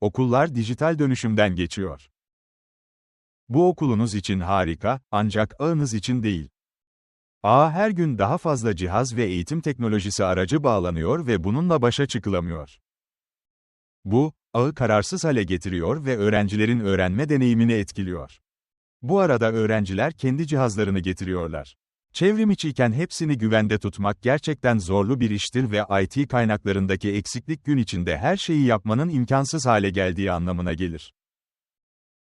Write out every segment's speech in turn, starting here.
Okullar dijital dönüşümden geçiyor. Bu okulunuz için harika, ancak ağınız için değil. Ağa her gün daha fazla cihaz ve eğitim teknolojisi aracı bağlanıyor ve bununla başa çıkılamıyor. Bu, ağı kararsız hale getiriyor ve öğrencilerin öğrenme deneyimini etkiliyor. Bu arada öğrenciler kendi cihazlarını getiriyorlar. Çevrim içiyken hepsini güvende tutmak gerçekten zorlu bir iştir ve IT kaynaklarındaki eksiklik gün içinde her şeyi yapmanın imkansız hale geldiği anlamına gelir.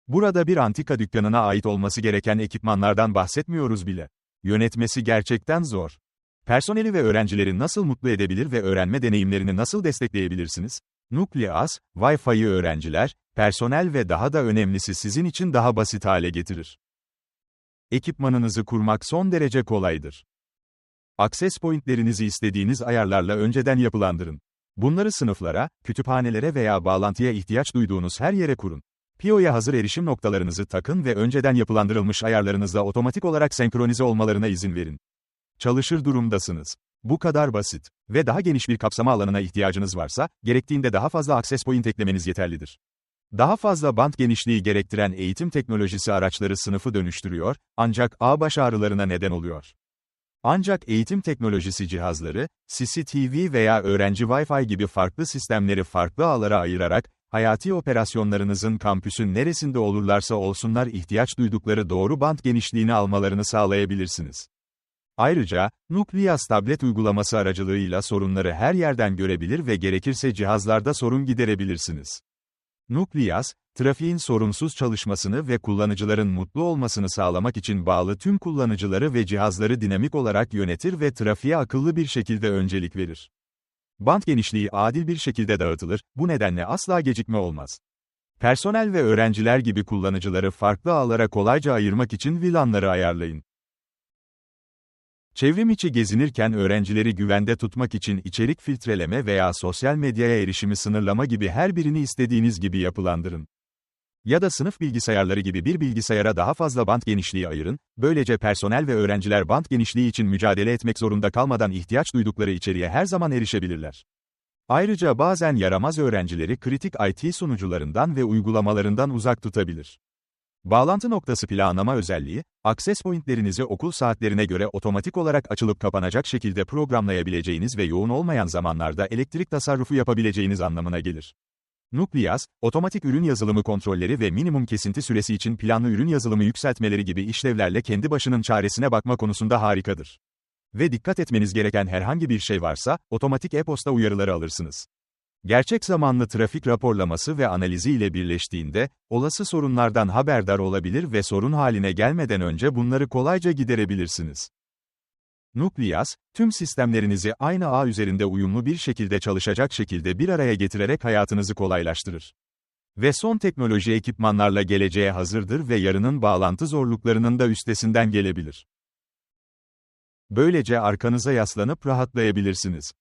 Burada bir antika dükkanına ait olması gereken ekipmanlardan bahsetmiyoruz bile. Yönetmesi gerçekten zor. Personeli ve öğrencileri nasıl mutlu edebilir ve öğrenme deneyimlerini nasıl destekleyebilirsiniz? Nukleus, Wi-Fi'yi öğrenciler, personel ve daha da önemlisi sizin için daha basit hale getirir. Ekipmanınızı kurmak son derece kolaydır. Access pointlerinizi istediğiniz ayarlarla önceden yapılandırın. Bunları sınıflara, kütüphanelere veya bağlantıya ihtiyaç duyduğunuz her yere kurun. PIO'ya hazır erişim noktalarınızı takın ve önceden yapılandırılmış ayarlarınızla otomatik olarak senkronize olmalarına izin verin. Çalışır durumdasınız. Bu kadar basit. Ve daha geniş bir kapsama alanına ihtiyacınız varsa, gerektiğinde daha fazla access point eklemeniz yeterlidir. Daha fazla band genişliği gerektiren eğitim teknolojisi araçları sınıfı dönüştürüyor, ancak ağ baş ağrılarına neden oluyor. Ancak eğitim teknolojisi cihazları, CCTV veya öğrenci Wi-Fi gibi farklı sistemleri farklı ağlara ayırarak, hayati operasyonlarınızın kampüsün neresinde olurlarsa olsunlar ihtiyaç duydukları doğru band genişliğini almalarını sağlayabilirsiniz. Ayrıca, Nucleus tablet uygulaması aracılığıyla sorunları her yerden görebilir ve gerekirse cihazlarda sorun giderebilirsiniz. Nucleus, trafiğin sorunsuz çalışmasını ve kullanıcıların mutlu olmasını sağlamak için bağlı tüm kullanıcıları ve cihazları dinamik olarak yönetir ve trafiğe akıllı bir şekilde öncelik verir. Band genişliği adil bir şekilde dağıtılır, bu nedenle asla gecikme olmaz. Personel ve öğrenciler gibi kullanıcıları farklı ağlara kolayca ayırmak için VLAN'ları ayarlayın. Çevrim içi gezinirken öğrencileri güvende tutmak için içerik filtreleme veya sosyal medyaya erişimi sınırlama gibi her birini istediğiniz gibi yapılandırın. Ya da sınıf bilgisayarları gibi bir bilgisayara daha fazla band genişliği ayırın, böylece personel ve öğrenciler band genişliği için mücadele etmek zorunda kalmadan ihtiyaç duydukları içeriğe her zaman erişebilirler. Ayrıca bazen yaramaz öğrencileri kritik IT sunucularından ve uygulamalarından uzak tutabilir. Bağlantı noktası planlama özelliği, access pointlerinizi okul saatlerine göre otomatik olarak açılıp kapanacak şekilde programlayabileceğiniz ve yoğun olmayan zamanlarda elektrik tasarrufu yapabileceğiniz anlamına gelir. Nucleus, otomatik ürün yazılımı kontrolleri ve minimum kesinti süresi için planlı ürün yazılımı yükseltmeleri gibi işlevlerle kendi başının çaresine bakma konusunda harikadır. Ve dikkat etmeniz gereken herhangi bir şey varsa, otomatik e-posta uyarıları alırsınız. Gerçek zamanlı trafik raporlaması ve analizi ile birleştiğinde, olası sorunlardan haberdar olabilir ve sorun haline gelmeden önce bunları kolayca giderebilirsiniz. Nucleus, tüm sistemlerinizi aynı ağ üzerinde uyumlu bir şekilde çalışacak şekilde bir araya getirerek hayatınızı kolaylaştırır. Ve son teknoloji ekipmanlarla geleceğe hazırdır ve yarının bağlantı zorluklarının da üstesinden gelebilir. Böylece arkanıza yaslanıp rahatlayabilirsiniz.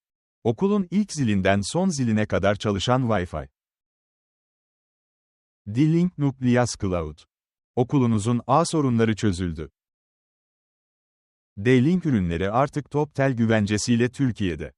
Okulun ilk zilinden son ziline kadar çalışan Wi-Fi. D-Link Nucleus Cloud. Okulunuzun ağ sorunları çözüldü. D-Link ürünleri artık TopTel güvencesiyle Türkiye'de.